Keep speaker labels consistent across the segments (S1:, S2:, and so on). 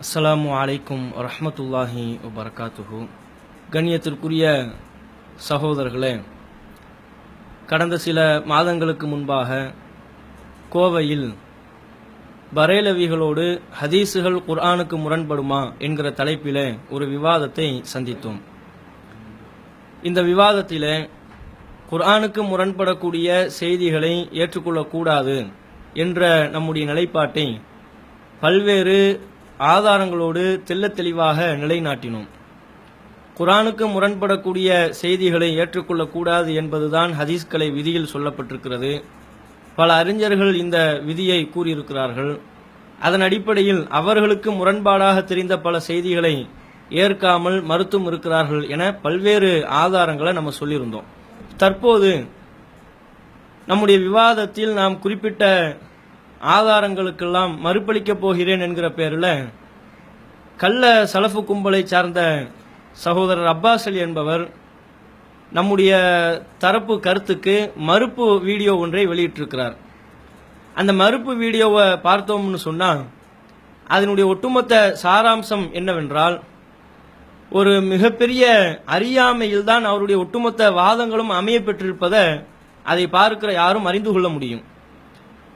S1: அஸ்லாம் வலைக்கும் ரஹமத்துல்லாஹி வபர்காத்துஹு. கண்ணியத்திற்குரிய சகோதரர்களே கடந்த சில மாதங்களுக்கு முன்பாக கோவையில் பரேலவிகளோடு ஹதீஸுகள் குர்ஆனுக்கு முரண்படுமா என்கிற தலைப்பிலே ஒரு விவாதத்தை சந்தித்தோம். இந்த விவாதத்தில் குர்ஆனுக்கு முரண்படக்கூடிய செய்திகளை ஏற்றுக்கொள்ளக்கூடாது என்ற நம்முடைய நிலைப்பாட்டை பல்வேறு ஆதாரங்களோடு தெல்ல தெளிவாக நிலைநாட்டினோம். குரானுக்கு முரண்படக்கூடிய செய்திகளை ஏற்றுக்கொள்ளக்கூடாது என்பதுதான் ஹதீஸ்கலை விதியில் சொல்லப்பட்டிருக்கிறது. பல அறிஞர்கள் இந்த விதியை கூறியிருக்கிறார்கள். அதன் அடிப்படையில் அவர்களுக்கு முரண்பாடாக தெரிந்த பல செய்திகளை ஏற்காமல் மறுத்தும் இருக்கிறார்கள் என பல்வேறு ஆதாரங்களை நம்ம சொல்லியிருந்தோம். தற்போது நம்முடைய விவாதத்தில் நாம் குறிப்பிட்ட ஆதாரங்களுக்கெல்லாம் மறுப்பளிக்கப் போகிறேன் என்கிற பேரில் கள்ள சலஃபு கும்பலை சார்ந்த சகோதரர் அப்பாஸ் அலி என்பவர் நம்முடைய தரப்பு கருத்துக்கு மறுப்பு வீடியோ ஒன்றை வெளியிட்டிருக்கிறார். அந்த மறுப்பு வீடியோவை பார்த்தோம்னு சொன்னால் அதனுடைய ஒட்டுமொத்த சாராம்சம் என்னவென்றால் ஒரு மிகப்பெரிய அறியாமையில் தான் அவருடைய ஒட்டுமொத்த வாதங்களும் அமைய பெற்றிருப்பதை அதை பார்க்கிற யாரும் அறிந்து கொள்ள முடியும்.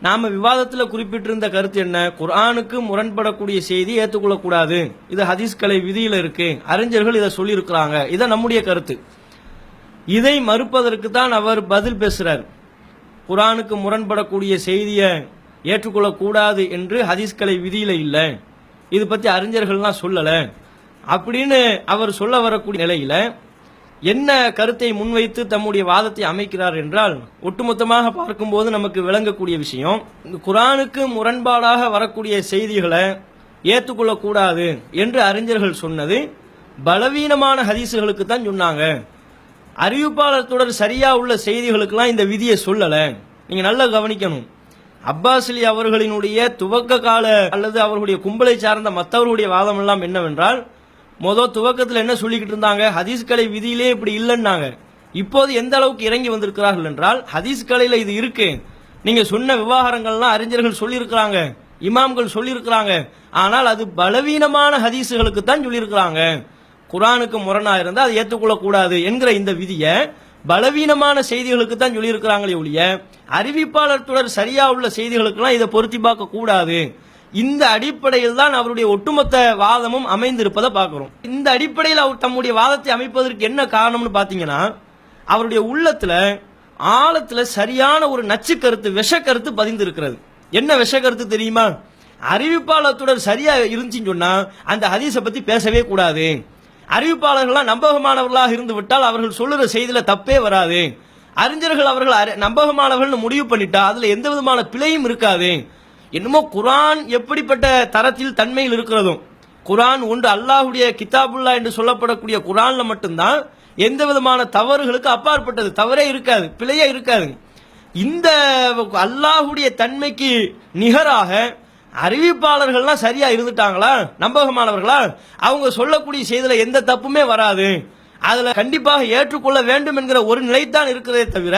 S1: நாம விவாதத்தில் குறிப்பிட்டிருந்த கருத்து என்ன? குரானுக்கு முரண்படக்கூடிய செய்தி ஏற்றுக்கொள்ளக்கூடாது. இது ஹதீஸ்கலை விதியில இருக்கு. அறிஞர்கள் இதை சொல்லியிருக்கிறாங்க. இதை நம்முடைய கருத்து. இதை மறுப்பதற்கு தான் அவர் பதில் பேசுறார். குரானுக்கு முரண்படக்கூடிய செய்தியை ஏற்றுக்கொள்ளக்கூடாது என்று ஹதீஸ்கலை விதியில இல்லை. இது பத்தி அறிஞர்கள்லாம் சொல்லல. அப்படின்னு அவர் சொல்ல வரக்கூடிய நிலையில என்ன கருத்தை முன்வைத்து தம்முடைய வாதத்தை அமைக்கிறார் என்றால் ஒட்டுமொத்தமாக பார்க்கும்போது நமக்கு விளங்கக்கூடிய விஷயம் இந்த குரானுக்கு முரண்பாடாக வரக்கூடிய செய்திகளை ஏற்றுக்கொள்ளக்கூடாது என்று அறிஞர்கள் சொன்னது பலவீனமான ஹதீசுகளுக்கு தான் சொன்னாங்க. அறிவிப்பாளர் தொடர் சரியா உள்ள செய்திகளுக்கெல்லாம் இந்த விதியை சொல்லலை. நீங்க நல்லா கவனிக்கணும். அப்பாஸ்லி அவர்களினுடைய துவக்க கால அல்லது அவர்களுடைய கும்பலை சார்ந்த மற்றவர்களுடைய வாதம் எல்லாம் என்னவென்றால் மொதல் துவக்கத்தில் என்ன சொல்லிக்கிட்டு இருந்தாங்க? ஹதீஸ் கலை விதியிலே இப்படி இல்லைன்னாங்க. இப்போது எந்த அளவுக்கு இறங்கி வந்திருக்கிறார்கள் என்றால் ஹதீஸ் கலையில் இது இருக்கு. நீங்க சொன்ன விவகாரங்கள்லாம் அறிஞர்கள் சொல்லியிருக்கிறாங்க. இமாம்கள் சொல்லியிருக்கிறாங்க. ஆனால் அது பலவீனமான ஹதீஸுகளுக்கு தான் சொல்லியிருக்கிறாங்க. குரானுக்கு முரணாக இருந்தால் அதை ஏற்றுக்கொள்ளக்கூடாது என்கிற இந்த விதியை பலவீனமான செய்திகளுக்கு தான் சொல்லியிருக்கிறாங்களே ஒழிய அறிவிப்பாளர் தொடர் சரியா உள்ள செய்திகளுக்கெல்லாம் இதை பொருத்தி பார்க்க கூடாது இந்த அடிப்படையில் தான் அவருடைய ஒட்டுமொத்த வாதமும் அமைந்திருப்பதை பார்க்குறோம். இந்த அடிப்படையில் அவர் தம்முடைய வாதத்தை அமைப்பதற்கு என்ன காரணம்னு பார்த்தீங்கன்னா அவருடைய உள்ளத்தில் ஆழத்தில் சரியான ஒரு நச்சு கருத்து விஷ கருத்து பதிந்திருக்கிறது. என்ன விஷ கருத்து தெரியுமா? அறிவிப்பாளத்துடன் சரியாக இருந்துச்சுன்னு சொன்னால் அந்த ஹதீஸை பற்றி பேசவே கூடாது. அறிவிப்பாளர்கள்லாம் நம்பகமானவர்களாக இருந்து விட்டால் அவர்கள் சொல்லுற செய்தியில் தப்பே வராது. அறிஞர்கள் அவர்கள் நம்பகமானவர்கள்னு முடிவு பண்ணிட்டா அதில் எந்த விதமான பிழையும் இருக்காது. என்னமோ குரான் எப்படிப்பட்ட தரத்தில் தன்மையில் இருக்கிறதும் குரான் ஒன்று அல்லாஹுடைய கிதாபுல்லா என்று சொல்லப்படக்கூடிய குரான்ல மட்டும்தான் எந்த விதமான தவறுகளுக்கு அப்பாற்பட்டது. தவறே இருக்காது பிழையே இருக்காது. இந்த அல்லாஹுடைய தன்மைக்கு நிகராக அறிவிப்பாளர்கள்லாம் சரியா இருந்துட்டாங்களா? நம்பகமானவர்களா? அவங்க சொல்லக்கூடிய செய்தியில எந்த தப்புமே வராது. அதுல கண்டிப்பாக ஏற்றுக்கொள்ள வேண்டும் என்கிற ஒரு நிலைத்தான் இருக்கிறதே தவிர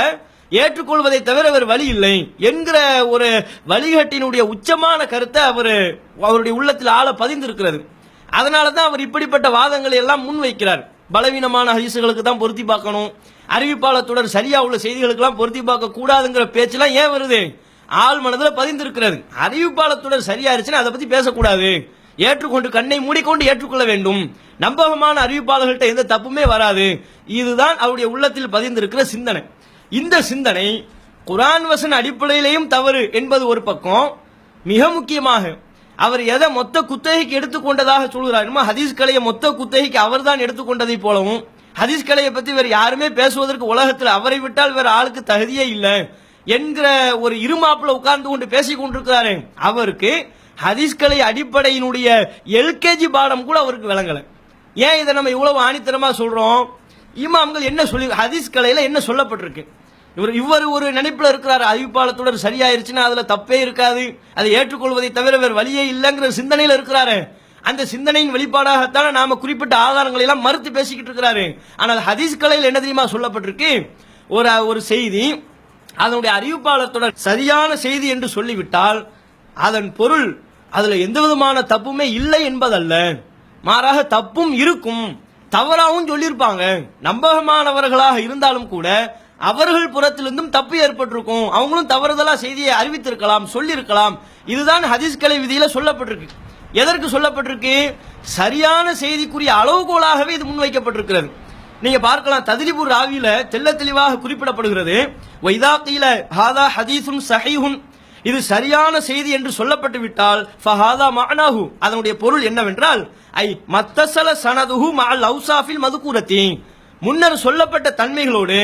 S1: ஏற்றுக்கொள்வதை தவிர வேறு வழி இல்லை என்கிற ஒரு வழிகாட்டினுடைய உச்சமான கருத்தை அவர் அவருடைய உள்ளத்தில் ஆழ பதிந்திருக்கிறது. அதனால தான் அவர் இப்படிப்பட்ட வாதங்களை எல்லாம் முன்வைக்கிறார். பலவீனமான ஹரிசுகளுக்கு தான் பொருத்தி பார்க்கணும். அறிவிப்பாளத்துடன் சரியா உள்ள செய்திகளுக்கெல்லாம் பொருத்தி பார்க்க கூடாதுங்கிற பேச்செல்லாம் ஏன் வருது? ஆள் மனதில் பதிந்திருக்கிறது. அறிவிப்பாளத்துடன் சரியா இருந்துச்சுன்னா அதை பற்றி பேசக்கூடாது. ஏற்றுக்கொண்டு கண்ணை மூடிக்கொண்டு ஏற்றுக்கொள்ள வேண்டும். நம்பகமான அறிவிப்பாளர்கள்ட்ட எந்த தப்புமே வராது. இதுதான் அவருடைய உள்ளத்தில் பதிந்திருக்கிற சிந்தனை. இந்த சிந்தனை குரான் வசன் அடிப்படையிலேயும் தவறு என்பது ஒரு பக்கம். மிக முக்கியமாக அவர் எதை மொத்த குத்தகைக்கு எடுத்துக்கொண்டதாக சொல்கிறார். என்னமோ ஹதீஸ் கலையை மொத்த குத்தகைக்கு அவர் தான் எடுத்துக்கொண்டதை போலவும் ஹதீஸ் கலையை வேறு யாருமே பேசுவதற்கு உலகத்தில் அவரை விட்டால் வேறு ஆளுக்கு தகுதியே இல்லை என்கிற ஒரு இருமாப்பில் உட்கார்ந்து கொண்டு பேசிக் கொண்டிருக்கிறாரு அவருக்கு ஹதீஸ் கலை அடிப்படையினுடைய எல்கேஜி பாடம் கூட அவருக்கு விளங்கலை. ஏன் இதை நம்ம இவ்வளவு ஆணித்தரமா சொல்கிறோம் இமாம்கள் என்ன சொல்லி ஹதீஸ் கலையில என்ன சொல்லப்பட்டிருக்கு? இவர் இவர் ஒரு நினைப்பில் இருக்கிறார். அறிவிப்பாளத்துடன் சரியாயிருச்சுன்னா அதுல தப்பே இருக்காது. அதை ஏற்றுக்கொள்வதை தவிர வேறு வழியே இல்லைங்கிற சிந்தனையில் இருக்கிறாரு. அந்த சிந்தனையின் வெளிப்பாடாகத்தான நாம குறிப்பிட்ட ஆதாரங்களை எல்லாம் மறுத்து பேசிக்கிட்டு இருக்கிறாரு. ஆனால் ஹதீஸ் கலையில் என்ன தெரியுமா சொல்லப்பட்டிருக்கு? ஒரு ஒரு செய்தி அதனுடைய அறிவிப்பாளத்துடன் சரியான செய்தி என்று சொல்லிவிட்டால் அதன் பொருள் அதுல எந்த விதமான தப்புமே இல்லை என்பதல்ல. மாறாக தப்பும் இருக்கும். தவறாகவும் சொல்லியிருப்பாங்க. நம்பகமானவர்களாக இருந்தாலும் கூட அவர்கள் புறத்திலிருந்தும் தப்பு ஏற்பட்டிருக்கும். அவங்களும் தவறுதலா செய்தியை அறிவித்திருக்கலாம் சொல்லியிருக்கலாம். இதுதான் ஹதீஸ் கலை விதியில சொல்லப்பட்டிருக்கு. எதற்கு சொல்லப்பட்டிருக்கு? சரியான செய்திக்குரிய அளவுகோலாகவே இது முன்வைக்கப்பட்டிருக்கிறது. நீங்க பார்க்கலாம் ததிரிபூர் ராவியில தெல்ல தெளிவாக குறிப்பிடப்படுகிறது. வைதாக்கியில ஹாதா ஹதீசுன் சஹீஹுன் இது சரியான செய்தி என்று சொல்லப்பட்டு விட்டால் ஃபஹாதா மானாஹு. அதனுடைய பொருள் என்னவென்றால் ஐ மத்தசல சனதுஹு மஅல் அவுசாஃபில் மதுக்கூரத்தி முன்னர் சொல்லப்பட்ட தன்மைகளோடு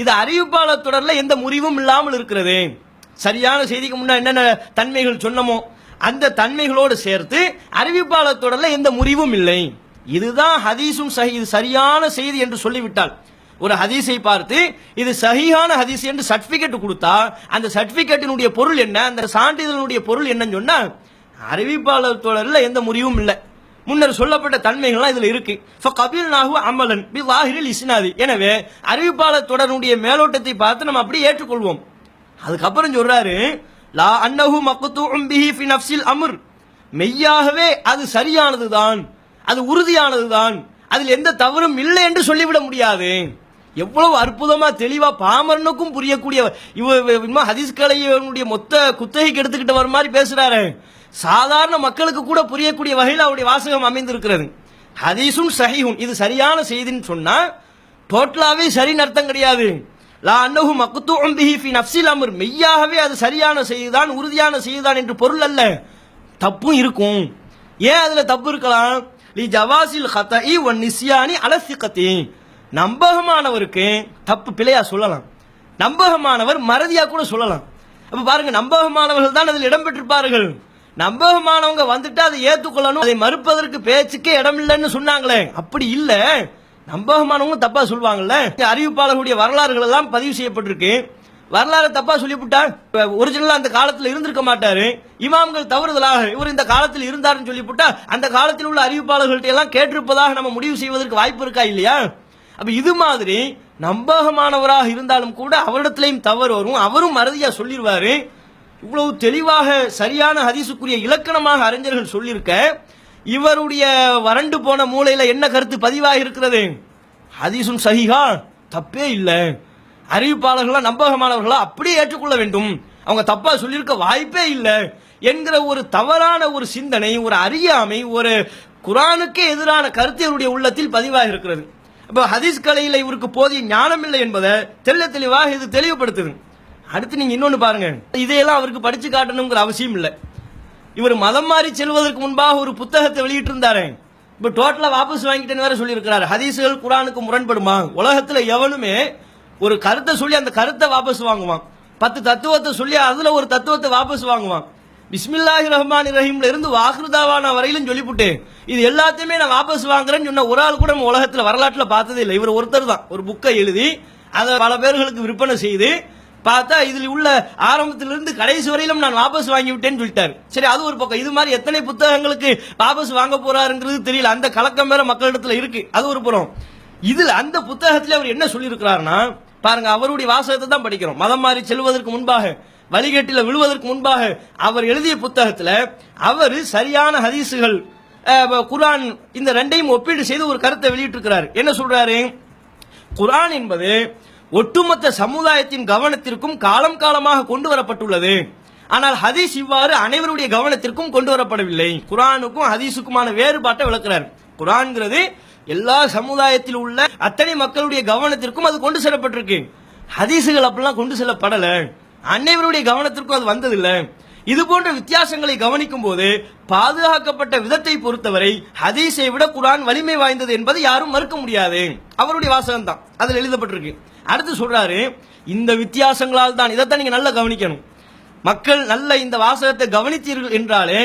S1: இது அறிவிப்பாளர் தொடரில் எந்த முறிவும் இல்லாமல் இருக்கிறது. சரியான செய்திக்கு முன்ன என்னென்ன தன்மைகள் சொன்னமோ அந்த தன்மைகளோடு சேர்த்து அறிவிப்பாளர் தொடரில் எந்த முறிவும் இல்லை. இதுதான் ஹதீஸும் இது சரியான செய்தி என்று சொல்லிவிட்டால். ஒரு ஹதீஸை பார்த்து இது சகியான ஹதீஸ் என்று சர்டிபிகேட் கொடுத்தா அந்த சர்டிபிகேட்டினுடைய பொருள் என்ன அந்த சான்றிதழினுடைய பொருள் என்னன்னு சொன்னா அறிவிப்பாளர் தொடரில் எந்த முறிவும் இல்லை. முன்னர் சொல்லப்பட்ட தன்மைகள்லாம் இதுல இருக்கு. கபில் நாகு அமலன் பி வாஹிரில் இஸ்னாதி எனவே அறிவிப்பாளர் தொடருடைய மேலோட்டத்தை பார்த்து நம்ம அப்படியே ஏற்றுக்கொள்வோம். அதுக்கப்புறம் சொல்றாரு லா அன்னஹு மக்தூஉம் பிஹி ஃபி நஃப்ஸில் அம்ர். மெய்யாகவே அது சரியானதுதான் அது உறுதியானதுதான் அதில் எந்த தவறும் இல்லை என்று சொல்லிவிட முடியாது. எவ்வளவு அற்புதமா தெளிவா பாமரனுக்கும் புரியக்கூடிய இவ இவ- ஹதீஸ் மொத்த குத்தகைக்கு எடுத்துக்கிட்டு வர மாதிரி பேசுறாரு. சாதாரண மக்களுக்கு கூட புரியக்கூடிய வகையில் அவருடைய வாசகம் அமைந்திருக்கிறது. ஹதீஸும் சஹிஹும். இது சரியான செய்தின்னு சொன்னா டோட்டலாவே சரின்னு அர்த்தம் கிடையாது. லா அன்னஹு மக்தூஉம் பிஹி ஃபி அமர் அம்ர். மெய்யாகவே அது சரியான செய்திதான் உறுதியான செய்திதான் என்று பொருள் அல்ல. தப்பும் இருக்கும். ஏன் அதுல தப்பு இருக்கலாம்? லி ஜவாசில் ஹதஇ ஒன் நிஸ்யானி அல நம்பகமானவருக்கு தப்பு பிழையா சொல்லலாம். நம்பகமானவர் மறதியா கூட சொல்லலாம். அப்ப பாருங்க நம்பகமானவர்கள் தான் அதில் இடம்பெற்றிருப்பார்கள். நம்பகமானவங்க வந்துட்டு அதை ஏத்துக்கொள்ளணும். அதை மறுப்பதற்கு பேச்சுக்கே இடம் இல்லைன்னு சொன்னாங்களே. அப்படி இல்ல. நம்பகமானவங்க தப்பா சொல்லுவாங்கல்ல. அறிவிப்பாளர்களுடைய வரலாறுகள் எல்லாம் பதிவு செய்யப்பட்டிருக்கு. வரலாறு தப்பா சொல்லிவிட்டா ஒரிஜினலா அந்த காலத்தில் இருந்திருக்க மாட்டாரு. இமாம்கள் தவறுதலாக இவர் இந்த காலத்தில் இருந்தாருன்னு சொல்லிவிட்டா அந்த காலத்தில் உள்ள அறிவிப்பாளர்கள்ட்ட எல்லாம் கேட்டிருப்பதாக நம்ம முடிவு செய்வதற்கு வாய்ப்பு இருக்கா இல்லையா? அப்ப இது மாதிரி நம்பகமானவராக இருந்தாலும் கூட அவரிடத்திலையும் தவறு வரும். அவரும் மறதியா சொல்லிடுவாரு இவ்வளவு தெளிவாக சரியான ஹதீசுக்குரிய இலக்கணமாக அறிஞர்கள் சொல்லியிருக்க இவருடைய வறண்டு போன மூளையில என்ன கருத்து பதிவாக இருக்கிறது? ஹதீசும் சகிகா தப்பே இல்லை. அறிவிப்பாளர்களா நம்பகமானவர்களா அப்படியே ஏற்றுக்கொள்ள வேண்டும். அவங்க தப்பா சொல்லியிருக்க வாய்ப்பே இல்லை என்கிற ஒரு தவறான ஒரு சிந்தனை ஒரு அறியாமை ஒரு குரானுக்கே எதிரான கருத்து இவருடைய உள்ளத்தில் பதிவாக இருக்கிறது. அப்ப ஹதீஸ் கலையில இவருக்கு போதிய ஞானம் இல்லை என்பதை தெல்ல தெளிவாக இது தெளிவுபடுத்துது. அடுத்து நீங்க இன்னொன்னு பாருங்க. இதையெல்லாம் அவருக்கு படிச்சு காட்டணுங்கிற அவசியம் இல்லை. இவர் மதம் மாறி செல்வதற்கு முன்பாக ஒரு புத்தகத்தை வெளியிட்டு இருந்தாரு இப்ப டோட்டலா வாபஸ் வாங்கிட்டேன்னு வேற சொல்லியிருக்கிறாரு. ஹதீஸுகள் குரானுக்கு முரண்படுமா? உலகத்துல எவனுமே ஒரு கருத்தை சொல்லி அந்த கருத்தை வாபஸ் வாங்குவான். பத்து தத்துவத்தை சொல்லி அதுல ஒரு தத்துவத்தை வாபஸ் வாங்குவான். பிஸ்மில்லாஹி ரஹ்மான் ரஹீம்ல இருந்து வாக்குதாவான வரையிலும் சொல்லிவிட்டேன் இது எல்லாத்தையுமே நான் வாபஸ் வாங்குறேன்னு சொன்ன ஒரு ஆள் கூட நம்ம உலகத்தில் வரலாற்றில் பார்த்ததே இல்லை. இவர் ஒருத்தர் தான். ஒரு புக்கை எழுதி அதை பல பேர்களுக்கு விற்பனை செய்து பார்த்தா இதில் உள்ள ஆரம்பத்திலிருந்து கடைசி வரையிலும் நான் வாபஸ் வாங்கி விட்டேன்னு சரி அது ஒரு பக்கம். இது மாதிரி எத்தனை புத்தகங்களுக்கு வாபஸ் வாங்க போறாருங்கிறது தெரியல. அந்த கலக்கம் வேற மக்களிடத்துல இருக்கு. அது ஒரு புறம். இதில் அந்த புத்தகத்தில் அவர் என்ன சொல்லியிருக்கிறாருன்னா பாருங்க அவருடைய வாசகத்தை தான் படிக்கிறோம். மதம் மாறி செல்வதற்கு முன்பாக வழிகேட்டில விழுவதற்கு முன்பாக அவர் எழுதிய புத்தகத்தில் அவர் சரியான ஹதீசுகள் குரான் இந்த ரெண்டையும் ஒப்பீடு செய்து ஒரு கருத்தை வெளியிட்டிருக்கிறார். என்ன சொல்றாரு? குரான் என்பது ஒட்டுமொத்த சமுதாயத்தின் கவனத்திற்கும் காலம் காலமாக கொண்டு வரப்பட்டுள்ளது. ஆனால் ஹதீஸ் இவ்வாறு அனைவருடைய கவனத்திற்கும் கொண்டு வரப்படவில்லை. குரானுக்கும் ஹதீஸுக்குமான வேறுபாட்டை விளக்குறார். குரான்கிறது எல்லா சமுதாயத்தில் உள்ள அத்தனை மக்களுடைய கவனத்திற்கும் அது கொண்டு செல்லப்பட்டிருக்கு. ஹதீஸுகள் அப்படிலாம் கொண்டு செல்லப்படலை. அனைவருடைய கவனத்திற்கும் அது வந்ததில்லை. இது போன்ற வித்தியாசங்களை கவனிக்கும் போது பாதுகாக்கப்பட்ட விதத்தை பொறுத்தவரை ஹதீஸை விட குரான் வலிமை வாய்ந்தது என்பதை யாரும் மறுக்க முடியாது. அவருடைய வாசகம் தான் அதில் எழுதப்பட்டிருக்கு. அடுத்து சொல்றாரு இந்த வித்தியாசங்களால் தான் இதைத்தான் நீங்க நல்லா கவனிக்கணும். மக்கள் நல்ல இந்த வாசகத்தை கவனித்தீர்கள் என்றாலே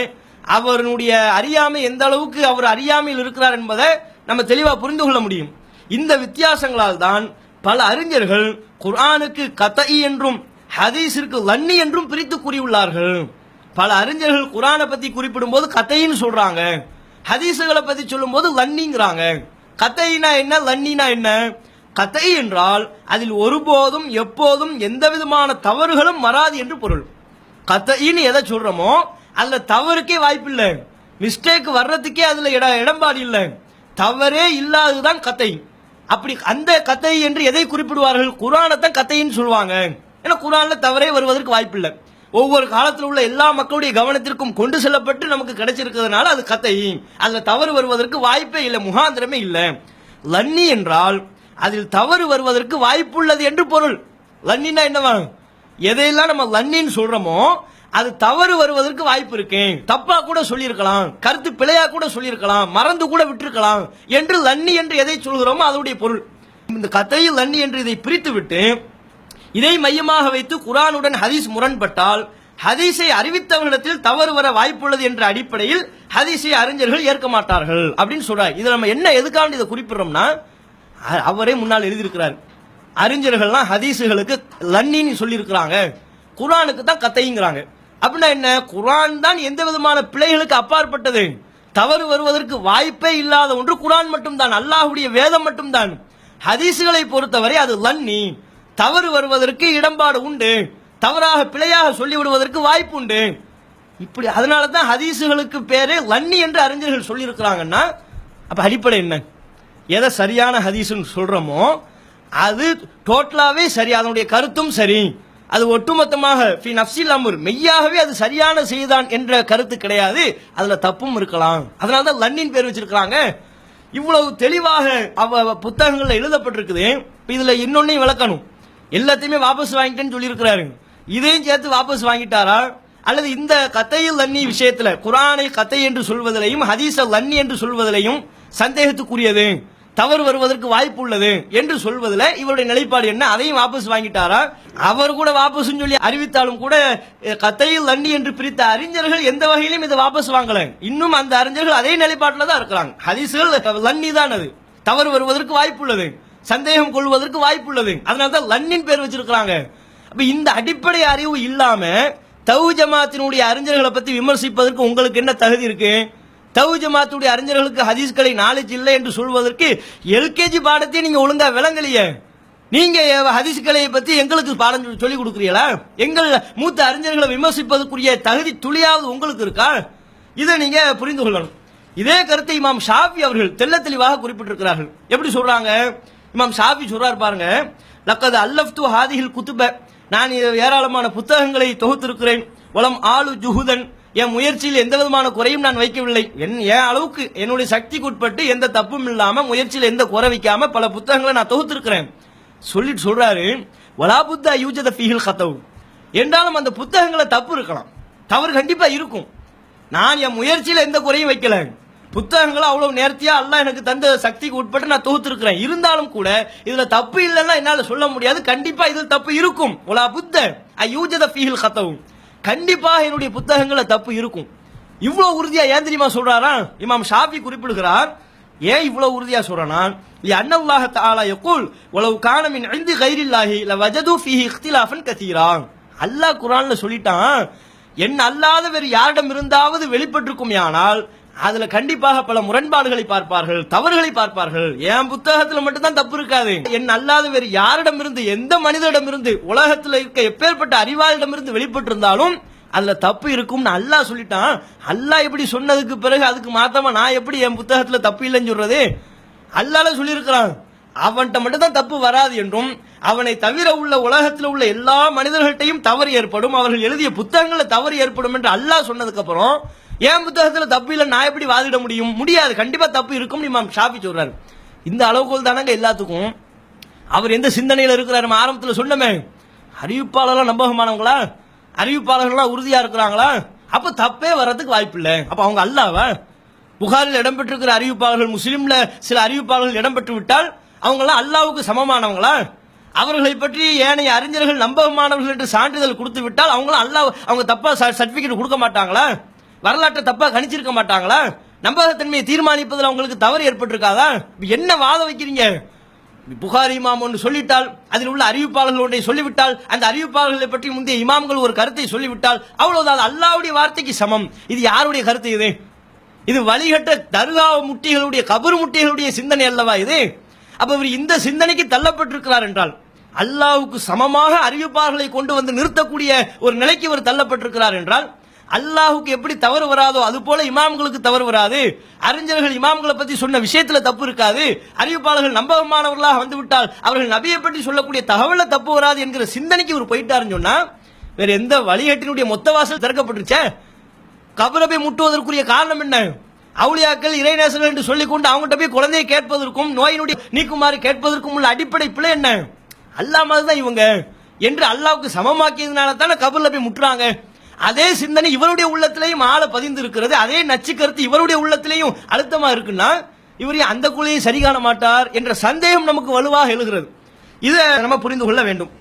S1: அவருடைய அறியாமை எந்த அளவுக்கு அவர் அறியாமையில் இருக்கிறார் என்பதை நம்ம தெளிவாக புரிந்து கொள்ள முடியும். இந்த வித்தியாசங்களால் தான் பல அறிஞர்கள் குர்ஆனுக்கு கதை என்றும் ஹதீஸிற்கு லன்னி என்றும் பிரித்து கூறியுள்ளார்கள். பல அறிஞர்கள் குரானை பத்தி குறிப்பிடும் போது கதைன்னு சொல்றாங்க. ஹதீஸுகளை பத்தி சொல்லும்போது லன்னிங்கிறாங்க. கதைனா என்ன? லன்னினா என்ன? கதை என்றால் அதில் ஒருபோதும் எப்போதும் எந்த விதமான தவறுகளும் வராது என்று பொருள். கத்தைன்னு எதை சொல்றோமோ அதுல தவறுக்கே வாய்ப்பில்லை. மிஸ்டேக் வர்றதுக்கே அதுல இட இடம்பாடு இல்லை. தவறே இல்லாததுதான் கத்தை. அப்படி அந்த கத்தை என்று எதை குறிப்பிடுவார்கள்? குரானத்தான் கத்தைன்னு சொல்லுவாங்க. ஏன்னா குரான்ல தவறே வருவதற்கு வாய்ப்பில்லை. ஒவ்வொரு காலத்தில் உள்ள எல்லா மக்களுடைய கவனத்திற்கும் கொண்டு செல்லப்பட்டு நமக்கு கிடைச்சிருக்கிறதுனால அது கதை அதில் தவறு வருவதற்கு வாய்ப்பே இல்லை முகாந்திரமே இல்லை. லன்னி என்றால் அதில் தவறு வருவதற்கு வாய்ப்புள்ளது என்று பொருள். லன்னின்னா என்னவா எதையெல்லாம் நம்ம லன்னின்னு சொல்றோமோ அது தவறு வருவதற்கு வாய்ப்பு இருக்கு. தப்பா கூட சொல்லியிருக்கலாம் கருத்து பிழையா கூட சொல்லியிருக்கலாம் மறந்து கூட விட்டிருக்கலாம் என்று லன்னி என்று எதை சொல்கிறோமோ அதனுடைய பொருள். இந்த கதையில் லன்னி என்று இதை பிரித்து விட்டு இதை மையமாக வைத்து குரானுடன் ஹதீஸ் முரண்பட்டால் ஹதீஸை அறிவித்தவர்களிடத்தில் தவறு வர வாய்ப்புள்ளது என்ற அடிப்படையில் ஹதீஸை அறிஞர்கள் ஏற்க மாட்டார்கள் அப்படின்னு சொல்றாரு இதை நம்ம என்ன எதுக்காக இதை குறிப்பிடுறோம்னா அவரே முன்னால் எழுதியிருக்கிறார். அறிஞர்கள்லாம் ஹதீஸுகளுக்கு லன்னின்னு சொல்லியிருக்கிறாங்க. குரானுக்கு தான் கத்தைங்கிறாங்க. அப்படின்னா என்ன? குரான் தான் எந்த விதமான பிழைகளுக்கு அப்பாற்பட்டது. தவறு வருவதற்கு வாய்ப்பே இல்லாத ஒன்று குரான் மட்டும்தான். அல்லாஹுடைய வேதம் மட்டும்தான். ஹதீஸுகளை பொறுத்தவரை அது லன்னி. தவறு வருவதற்கு இடம்பாடு உண்டு. தவறாக பிழையாக சொல்லிவிடுவதற்கு வாய்ப்பு உண்டு. இப்படி அதனால தான் ஹதீஸுகளுக்கு பேரே லன்னி என்று அறிஞர்கள் சொல்லியிருக்கிறாங்கன்னா அப்போ அடிப்படை என்ன? எதை சரியான ஹதீஸுன்னு சொல்கிறோமோ அது டோட்டலாகவே சரி அதனுடைய கருத்தும் சரி. அது ஒட்டுமொத்தமாக ஃபி நஃப்சில் அமுர் மெய்யாகவே அது சரியான செய்தான் என்ற கருத்து கிடையாது. அதில் தப்பும் இருக்கலாம். அதனால தான் லன்னின் பேர் வச்சிருக்கிறாங்க. இவ்வளவு தெளிவாக அவ புத்தகங்களில் எழுதப்பட்டிருக்குது. இதில் இதுல இன்னொன்னையும் விளக்கணும். எல்லாத்தையுமே வாபஸ் வாங்கிட்டேன்னு சொல்லியிருக்கிறாரு. இதையும் சேர்த்து வாபஸ் வாங்கிட்டாரா? அல்லது இந்த கத்தையில் லன்னி விஷயத்துல குரானை கத்தை என்று சொல்வதிலையும் ஹதீஸ லன்னி என்று சொல்வதிலையும் சந்தேகத்துக்குரியது தவறு வருவதற்கு வாய்ப்பு உள்ளது என்று சொல்வதில் இவருடைய நிலைப்பாடு என்ன? அதையும் வாபஸ் வாங்கிட்டாரா? அவர் கூட வாபஸ் சொல்லி அறிவித்தாலும் கூட கத்தையில் லன்னி என்று பிரித்த அறிஞர்கள் எந்த வகையிலும் இதை வாபஸ் வாங்கல. இன்னும் அந்த அறிஞர்கள் அதே நிலைப்பாட்டில் தான் இருக்கிறாங்க. ஹதீசுகள் லன்னி தான் அது. தவறு வருவதற்கு வாய்ப்பு உள்ளது சந்தேகம் கொள்வதற்கு வாய்ப்பு உள்ளது அதனால தான் லன்னின் பேர் வச்சிருக்கிறாங்க. அப்ப இந்த அடிப்படை அறிவு இல்லாம தவு ஜமாத்தினுடைய அறிஞர்களை பத்தி விமர்சிப்பதற்கு உங்களுக்கு என்ன தகுதி இருக்கு? தவு ஜமாத்துடைய அறிஞர்களுக்கு ஹதீஸ்களை நாலேஜ் இல்லை என்று சொல்வதற்கு எல்கேஜி பாடத்தையும் நீங்க ஒழுங்கா விளங்கலையே. நீங்க ஹதீஸ்களை பத்தி எங்களுக்கு பாடம் சொல்லி- சொல்லிக் கொடுக்குறீங்களா எங்கள் மூத்த அறிஞர்களை விமர்சிப்பதற்குரிய தகுதி துளியாவது உங்களுக்கு இருக்கா? இதை நீங்க புரிந்து கொள்ளணும். இதே கருத்தை இமாம் ஷாஃபி அவர்கள் தெல்ல தெளிவாக குறிப்பிட்டிருக்கிறார்கள். எப்படி சொல்றாங்க? இமாம் ஷாஃபி சொல்றார் பாருங்க லக்கது அல்லப்து ஹாதிஹில் குத்துப நான் ஏராளமான புத்தகங்களை தொகுத்திருக்கிறேன். வளம் ஆளு ஜுஹுதன். என் முயற்சியில் எந்த விதமான குறையும் நான் வைக்கவில்லை. என் என் அளவுக்கு என்னுடைய சக்திக்கு உட்பட்டு எந்த தப்பும் இல்லாம முயற்சியில் எந்த குறை வைக்காம பல புத்தகங்களை நான் தொகுத்திருக்கிறேன். சொல்லிட்டு சொல்றாரு வலாபுத்த யூஜத ஃபீஹில் கத்தவு என்றாலும் அந்த புத்தகங்களை தப்பு இருக்கலாம். தவறு கண்டிப்பா இருக்கும். நான் என் முயற்சியில் எந்த குறையும் வைக்கல. புத்தகங்களை அவ்வளவு நேர்த்தியா அல்லாஹ் எனக்கு தந்த சக்திக்கு உட்பட்டு நான் தொகுத்திருக்கிறேன். இருந்தாலும் கூட இதுல தப்பு இல்லைன்னா என்னால சொல்ல முடியாது. கண்டிப்பா இதில் தப்பு இருக்கும். உலா புத்த யூஜத ஃபீஹில் கத்தவும் கண்டிப்பாக என்னுடைய புத்தகங்களில் தப்பு இருக்கும். இவ்வளவு உறுதியா ஏன் தெரியுமா சொல்றாரா? இமாம் ஷாஃபி குறிப்பிடுகிறார். ஏன் இவ்வளவு உறுதியா சொல்றானா லி அன்னல்லாஹ தஆலா யகூல் வலவ் கான மின் இந்தி கைரில்லாஹி லவஜது ஃபீஹி இக்திலாஃபன் கதீரா அல்லாஹ் குர்ஆன்ல சொல்லிட்டான் என் அல்லாத வேறு யாரிடம் இருந்தாவது வெளிப்பட்டிருக்கும் ஆனால் அதுல கண்டிப்பாக பல முரண்பாடுகளை பார்ப்பார்கள் தவறுகளை பார்ப்பார்கள். என் புத்தகத்துல மட்டும்தான் தப்பு இருக்காது. என் அல்லாத வேறு யாரிடமிருந்து எந்த மனிதரிடம் இருந்து உலகத்துல இருக்க எப்பேற்பட்ட அறிவாளிடமிருந்து வெளிப்பட்டு இருந்தாலும் அதுல தப்பு இருக்கும்னு அல்லாஹ் சொல்லிட்டான். அல்லாஹ் எப்படி சொன்னதுக்கு பிறகு அதுக்கு மாத்தமா நான் எப்படி என் புத்தகத்துல தப்பு இல்லைன்னு சொல்றது? அல்லால சொல்லியிருக்கிறான். அவன்கிட்ட மட்டும் தான் தப்பு வராது என்றும் அவனை தவிர உள்ள உலகத்தில் உள்ள எல்லா மனிதர்கள்ட்டையும் தவறு ஏற்படும். அவர்கள் எழுதிய புத்தகங்களில் தவறு ஏற்படும் என்று அல்லாஹ் சொன்னதுக்கு அப்புறம் என் புத்தகத்துல தப்பு இல்லை நான் எப்படி வாதிட முடியும்? முடியாது. கண்டிப்பா தப்பு இருக்கும் இமாம் ஷாஃபி சொல்றாரு. இந்த அளவுகோல் தானங்க எல்லாத்துக்கும். அவர் எந்த சிந்தனையில் இருக்கிறார் நம்ம ஆரம்பத்துல சொன்னமே. அறிவிப்பாளர்லாம் நம்பகமானவங்களா? அறிவிப்பாளர்கள்லாம் உறுதியாக இருக்கிறாங்களா? அப்போ தப்பே வர்றதுக்கு வாய்ப்பு இல்லை அவங்க அல்லாவா? புகாரில் இடம்பெற்றிருக்கிற அறிவிப்பாளர்கள் முஸ்லீமில் சில அறிவிப்பாளர்கள் இடம்பெற்று விட்டால் அவங்களாம் அல்லாவுக்கு சமமானவங்களா? அவர்களை பற்றி ஏனைய அறிஞர்கள் நம்பகமானவர்கள் என்று சான்றிதழ் கொடுத்து விட்டால் அவங்களும் அல்லாஹ் அவங்க தப்பாக சர்டிஃபிகேட் கொடுக்க மாட்டாங்களா? வரலாற்றை தப்பாக கணிச்சிருக்க மாட்டாங்களா? நம்பகத்தன்மையை தீர்மானிப்பதில் அவங்களுக்கு தவறு ஏற்பட்டிருக்காதா? என்ன வாதம் வைக்கிறீங்க? புகார் இமாம் ஒன்று சொல்லிட்டால் அதில் உள்ள அறிவிப்பாளர்கள் ஒன்றை சொல்லிவிட்டால் அந்த அறிவிப்பாளர்களை பற்றி முந்தைய இமாம்கள் ஒரு கருத்தை சொல்லிவிட்டால் அவ்வளவுதான். அல்லாவுடைய வார்த்தைக்கு சமம். இது யாருடைய கருத்து இது? இது வழிகட்ட தர்கா முட்டிகளுடைய கபர் முட்டிகளுடைய சிந்தனை அல்லவா இது? அப்ப இவர் இந்த சிந்தனைக்கு தள்ளப்பட்டிருக்கிறார் என்றால் அல்லாவுக்கு சமமாக அறிவிப்பாளர்களை கொண்டு வந்து நிறுத்தக்கூடிய ஒரு நிலைக்கு இவர் தள்ளப்பட்டிருக்கிறார் என்றால் அல்லாஹுக்கு எப்படி தவறு வராதோ அது போல இமாம்களுக்கு தவறு வராது. அறிஞர்கள் இமாம்களை பத்தி சொன்ன விஷயத்துல தப்பு இருக்காது. அறிவிப்பாளர்கள் நம்பகமானவர்களாக வந்து விட்டால் அவர்கள் நபியை பற்றி சொல்லக்கூடிய தகவல தப்பு வராது என்கிற சிந்தனைக்கு ஒரு போயிட்டாருன்னு சொன்னா வேற எந்த வழிகட்டினுடைய மொத்த வாசல் திறக்கப்பட்டுருச்சே? கபரை போய் முட்டுவதற்குரிய காரணம் என்ன? அவுளியாக்கள் இறைநேசர்கள் என்று சொல்லிக்கொண்டு அவங்ககிட்ட போய் குழந்தையை கேட்பதற்கும் நோயினுடைய நீக்குமாறு கேட்பதற்கும் உள்ள அடிப்படை பிள்ளை என்ன? அல்லாஹ் தான் இவங்க. என்று அல்லாவுக்கு சமமாக்கியதுனால தானே கபரில் போய் முட்டுறாங்க. அதே சிந்தனை இவருடைய உள்ளத்திலையும் ஆழ பதிந்து இருக்கிறது அதே நச்சு கருத்து இவருடைய உள்ளத்திலையும் அழுத்தமா இருக்குன்னா இவர் அந்த குழியை சரி காண மாட்டார் என்ற சந்தேகம் நமக்கு வலுவாக எழுகிறது. இதை நம்ம புரிந்து கொள்ள வேண்டும்.